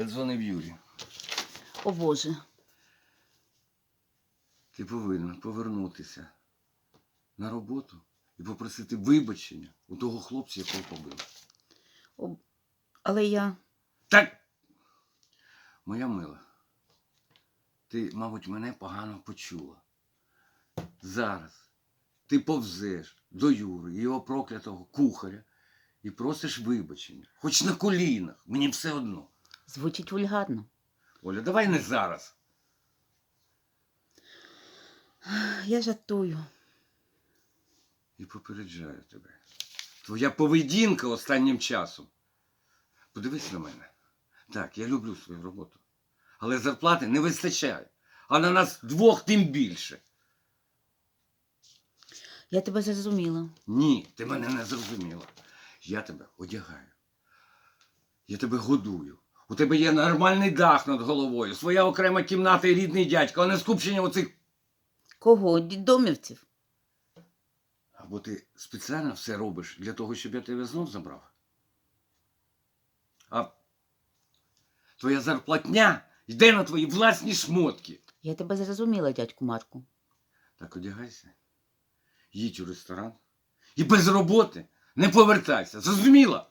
Я дзвонив Юрі. О Боже. Ти повинен повернутися на роботу і попросити вибачення у того хлопця, якого побив. О... Але я. Так, моя мила, ти, мабуть, мене погано почула. Зараз ти повзеш до Юри, його проклятого кухаря, і просиш вибачення. Хоч на колінах, мені все одно. Звучить вульгарно. Оля, давай не зараз. Я жартую. І попереджаю тебе. Твоя поведінка останнім часом. Подивись на мене. Так, я люблю свою роботу. Але зарплати не вистачає. А на нас двох тим більше. Я тебе зрозуміла. Ні, ти мене не зрозуміла. Я тебе одягаю. Я тебе годую. У тебе є нормальний дах над головою, своя окрема кімната і рідний дядько, а не скупчення оцих. Кого? Дідомівців? Або ти спеціально все робиш для того, щоб я тебе знов забрав. А твоя зарплатня йде на твої власні шмотки. Я тебе зрозуміла, дядьку Марку. Так одягайся, їдь у ресторан і без роботи не повертайся. Зрозуміла?